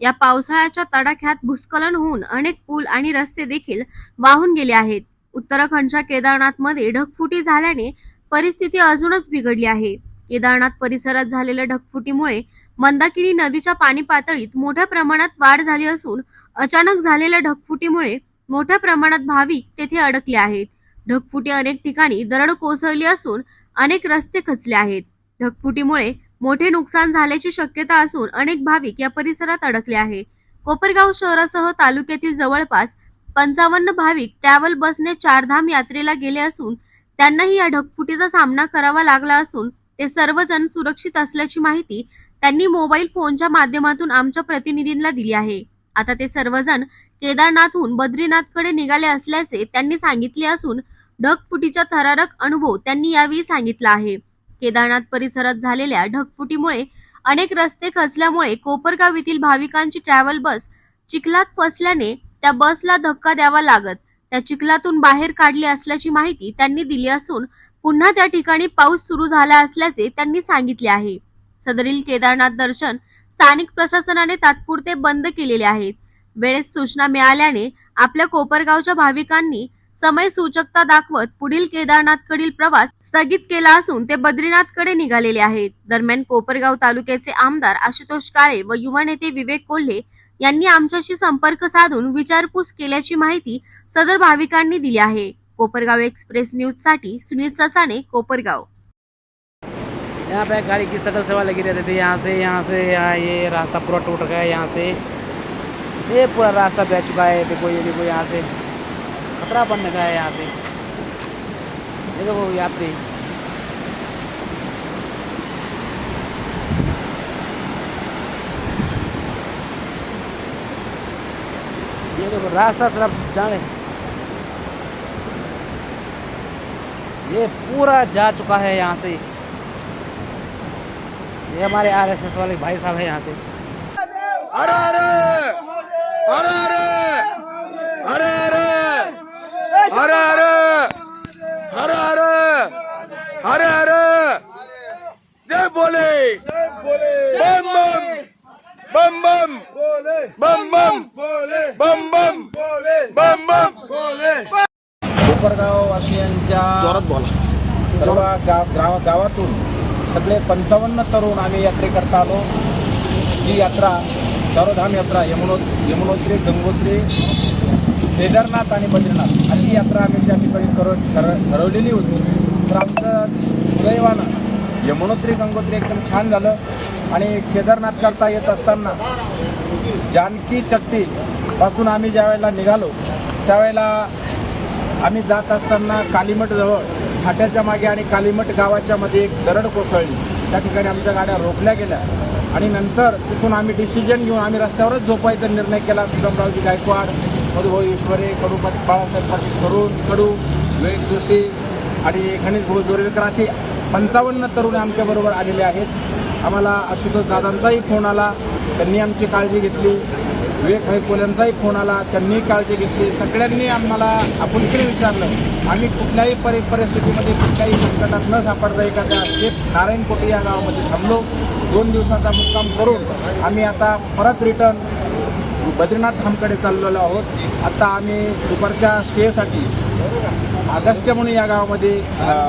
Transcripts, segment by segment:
या पावसाळ्याच्या तडाख्यात भूस्खलन होऊन अनेक पूल आणि रस्ते देखील वाहून गेले आहेत. उत्तराखंडच्या केदारनाथमध्ये ढगफुटी झाल्याने परिस्थिती अजूनच बिघडली आहे. केदारनाथ परिसरात झालेल्या ढगफुटीमुळे मंदाकिनी नदीच्या पाणी पातळीत मोठ्या प्रमाणात वाढ झाली असून अचानक झालेल्या ढगफुटीमुळे मोठ्या प्रमाणात भाविक तेथे अडकले आहेत. ढगफुटी अनेक ठिकाणी दरड कोसळली असून अनेक रस्ते खचले आहेत. ढगफुटीमुळे मोठे नुकसान झाल्याची शक्यता असून अनेक भाविक या परिसरात अडकले आहे. कोपरगाव शहरासह तालुक्यातील जवळपास पंचावन्न भाविक ट्रॅव्हल बसने चारधाम यात्रेला गेले असून त्यांनाही या ढगफुटीचा सामना करावा लागला असून ते सर्वजण सुरक्षित असल्याची माहिती त्यांनी मोबाईल फोनच्या माध्यमातून आमच्या प्रतिनिधींना दिली आहे. आता ते सर्वजण केदारनाथहून बद्रीनाथकडे निघाले असल्याचे त्यांनी सांगितले असून ढगफुटीचा थरारक अनुभव त्यांनी यावेळी सांगितला आहे. केदारनाथ परिसरात झालेल्या ढगफुटीमुळे अनेक रस्ते खचल्यामुळे कोपरगाव येथील भाविकांची ट्रॅव्हल बस चिखलात फसल्याने त्या बसला धक्का द्यावा लागत. त्या चिखलातून बाहेर काढली असल्याची माहिती त्यांनी दिली असून पुन्हा त्या ठिकाणी पाऊस सुरू झाला असल्याचे त्यांनी सांगितले आहे. सदरील केदारनाथ दर्शन स्थानिक प्रशासनाने तात्पुरते बंद केलेले आहेत. वेळेत सूचना मिळाल्याने आपल्या कोपरगावच्या भाविकांनी समय सूचकता दाखवत पुढील केदारनाथकडील प्रवास स्थगित केला असून ते बद्रीनाथकडे निघालेले आहेत. दरम्यान कोपरगाव तालुक्याचे आमदार आशुतोष काळे व युवा नेते विवेक कोल्हे यांनी आमच्याशी संपर्क साधून विचारपूस केल्याची माहिती सदर भाविकांनी दिली आहे. कोपरगाव एक्सप्रेस न्यूजसाठी सुनील ससाने कोपरगाव. यहाँ पे गाड़ी की सकल सेवा लगी रहती थी यहाँ से यहाँ से यहाँ ये रास्ता पूरा टूट गया है यहाँ से। ये पूरा रास्ता बह चुका है देखो ये देखो यहाँ से। खतरा बन लगा है यहाँ से। ये देखो यात्री। ये देखो, रास्ता सिर्फ़ जाने। ये पूरा जा चुका है यहाँ से। ये हमारे आरएसएस वाले भाई साहब है यहाँ से। अरे अरे अरे अरे अरे अरे अरे अरे अरे अरे अरे जय बोले। बम बम। बम बम। बम बम। बम बम। बम बम। कोपरगाव वासियांच्या जोरात बोला. सर्व गाव गाव गावातून सगळे पंचावन्न तरुण आम्ही यात्रेकरता आलो. ही यात्रा चारोधाम यात्रा यमुनो यमुनोत्री गंगोत्री केदारनाथ आणि बद्रीनाथ अशी यात्रा आम्ही त्या ठिकाणी कर ठर- ठरवलेली होती. तर आमचं सुदैवानं यमुनोत्री गंगोत्री एकदम छान झालं. आणि केदारनाथ करता येत असताना जानकी चक्तीपासून आम्ही ज्यावेळेला निघालो त्यावेळेला आम्ही जात असताना कालीमठजवळ फाट्याच्या मागे आणि कालीमठ गावाच्या मध्ये एक दरड कोसळली. त्या ठिकाणी आमच्या गाड्या रोखल्या गेल्या. आणि नंतर तिथून आम्ही डिसिजन घेऊन आम्ही रस्त्यावरच झोपायचा निर्णय केला. सुगमरावजी गायकवाड मधुभाऊ ईश्वरे कडूपती बाळासाहेब पाटील तरुण कडू विवेक जोशी आणि गणेश भाऊ जोरेकर असे पंचावन्न तरुण आमच्याबरोबर आलेले आहेत. आम्हाला आशुतोष दादांचाही फोन आला त्यांनी आमची काळजी घेतली. विवेक हैकोल्यांचाही फोन आला त्यांनी काळजी घेतली. सगळ्यांनी आम्हाला आपुलकीने विचारलं. आम्ही कुठल्याही परि परिस्थितीमध्ये कुठल्याही संकटात न सापडता एखाद्या एक नारायणकोटी या गावामध्ये थांबलो. दोन दिवसाचा मुक्काम करून आम्ही आता परत रिटर्न बद्रीनाथ धामकडे चाललेलो आहोत. आता आम्ही दुपारच्या स्टेसाठी अगस्त्य म्हणून या गावामध्ये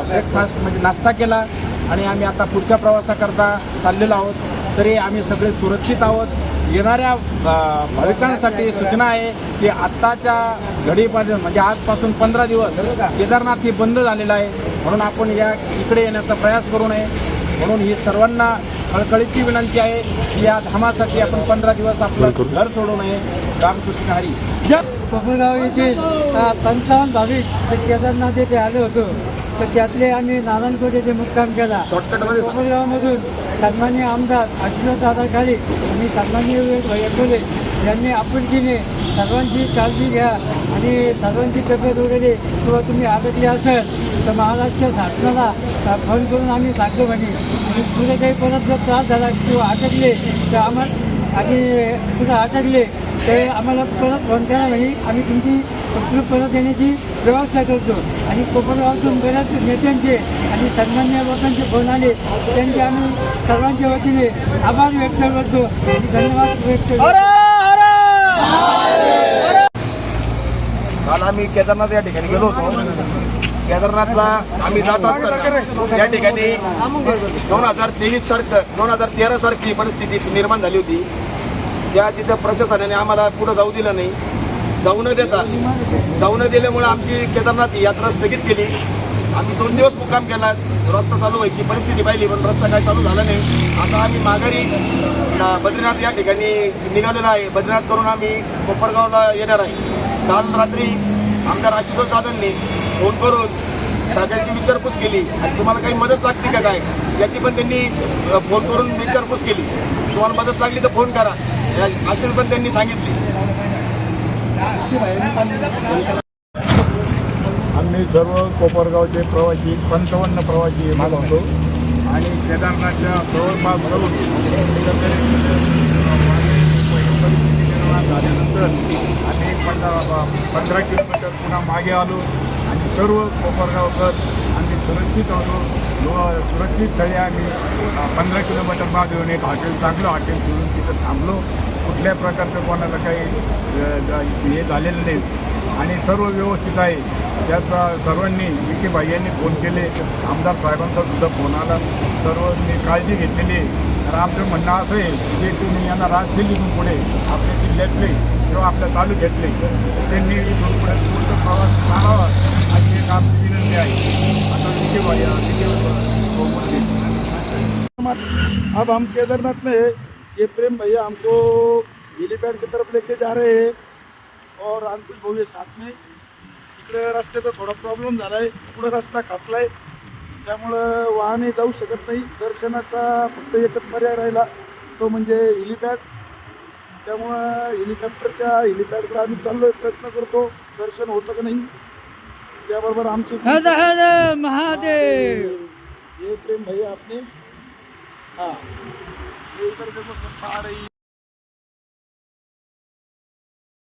ब्रेकफास्ट म्हणजे नाश्ता केला आणि आम्ही आता पुढच्या प्रवासाकरता चाललेलो आहोत. तरी आम्ही सगळे सुरक्षित आहोत. येणाऱ्या भाविकांसाठी सूचना आहे की आत्ताच्या घडीपासून म्हणजे आजपासून पंधरा दिवस केदारनाथ हे बंद झालेलं आहे. म्हणून आपण या इकडे येण्याचा प्रयास करू नये. म्हणून ही सर्वांना कळकळीची विनंती आहे की या धामासाठी आपण पंधरा दिवस आपलं घर सोडू नये. रामकृष्ण हरी. कोपरगाव येथे पंचावन्न भाविक जे केदारनाथ येथे आले होतो. तर त्यातले आम्ही नारायणकोट येथे मुक्काम केला. कोपरगावमधून सन्मान्य आमदार आशीर्वाद दादा खाली आणि सन्मान्य विवेक भैया कोले यांनी आपुलकीने सर्वांची काळजी घ्या आणि सर्वांची तब्येत वगैरे किंवा तुम्ही अडकली असेल तर महाराष्ट्र शासनाला फोन करून आम्ही सांगतो म्हणे आणि पुढे काही परत जर त्रास झाला किंवा अटकले तर आम्हाला आणि कुठं अटकले तर आम्हाला परत फोन करा म्हणे. आम्ही तुमची सुखरूप परत येण्याची व्यवस्था करतो. आणि कोपरगावातून बऱ्याच नेत्यांचे आणि सन्मान्य लोकांचे फोन आले. त्यांचे आम्ही सर्वांच्या वतीने आभार व्यक्त करतो आणि धन्यवाद व्यक्त करतो. काल आम्ही केदारनाथ या ठिकाणी गेलो होतो. केदारनाथला आम्ही जात असताना या ठिकाणी दोन हजार तेवीस सारखं दोन हजार तेरा सारखी परिस्थिती निर्माण झाली होती. त्या तिथं प्रशासनाने आम्हाला पुढं जाऊ दिलं नाही. जाऊ न देता जाऊ न दिल्यामुळे आमची केदारनाथ यात्रा स्थगित केली. आम्ही दोन दिवस मुक्काम केला. रस्ता चालू व्हायची परिस्थिती पाहिली पण रस्ता काय चालू झाला नाही. आता आम्ही माघारी बद्रीनाथ या ठिकाणी निघालेला आहे. बद्रीनाथ करून आम्ही कोपरगावला येणार आहे. काल रात्री आमदार आशुतोष दादांनी फोन करून सगळ्यांची विचारपूस केली. आणि तुम्हाला काही मदत लागते का काय? याची पण त्यांनी फोन करून विचारपूस केली. तुम्हाला मदत लागली तर फोन करा. या- असेल पण त्यांनी सांगितली. आम्ही सर्व कोपरगावचे प्रवासी पंचावन्न प्रवासी मागवतो होतो. आणि केदारनाथच्या जवळपास जाऊन झाल्यानंतर आम्ही पंधरा पंधरा किलोमीटर पुन्हा मागे आलो आणि सर्व कोपरगावकर आम्ही सुरक्षित आलो. लो- सुरक्षित झाले आम्ही पंधरा किलोमीटर मागे येऊन एक हॉटेल चांगलं हॉटेल फिरून तिथं थांबलो. कुठल्या प्रकारचं कोणाला काही हे झालेलं नाही. आणि सर्व व्यवस्थित आहे. त्याचा सर्वांनी विखे भाई यांनी फोन केले. आमदार साहेबांचा सुद्धा फोन आला. सर्वांनी काळजी घेतलेली तर आमचं म्हणणं असं आहे की तुम्ही यांना राज दिल्लीतून पुढे आपल्या जिल्ह्यातले किंवा आपल्या तालुक्यातले त्यांनी इथून पुढे पुढचा प्रवास करावा अशी एक आमची विनंती आहे. आता तिथे भाई विखे अब हम केदारनाथ में ये प्रेम भैया हमको हेलीपैड की तरफ लेके जा रहे हैं और अंकुश भाऊ साथ में। इकडे रस्त्याचा थोडा प्रॉब्लेम झाला आहे पुढं रस्ता खचला आहे त्यामुळं वाहने जाऊ शकत नाही. दर्शनाचा फक्त एकच पर्याय राहिला तो म्हणजे हेलिपॅड. त्यामुळं हेलिकॉप्टरच्या हेलिपॅडकडे आम्ही चाललोय प्रयत्न करतो. दर्शन होतं का नाही त्याबरोबर आमचे महादेव. ये प्रेम भैया आपने हाँ. इधर देखो सब पहाड़ है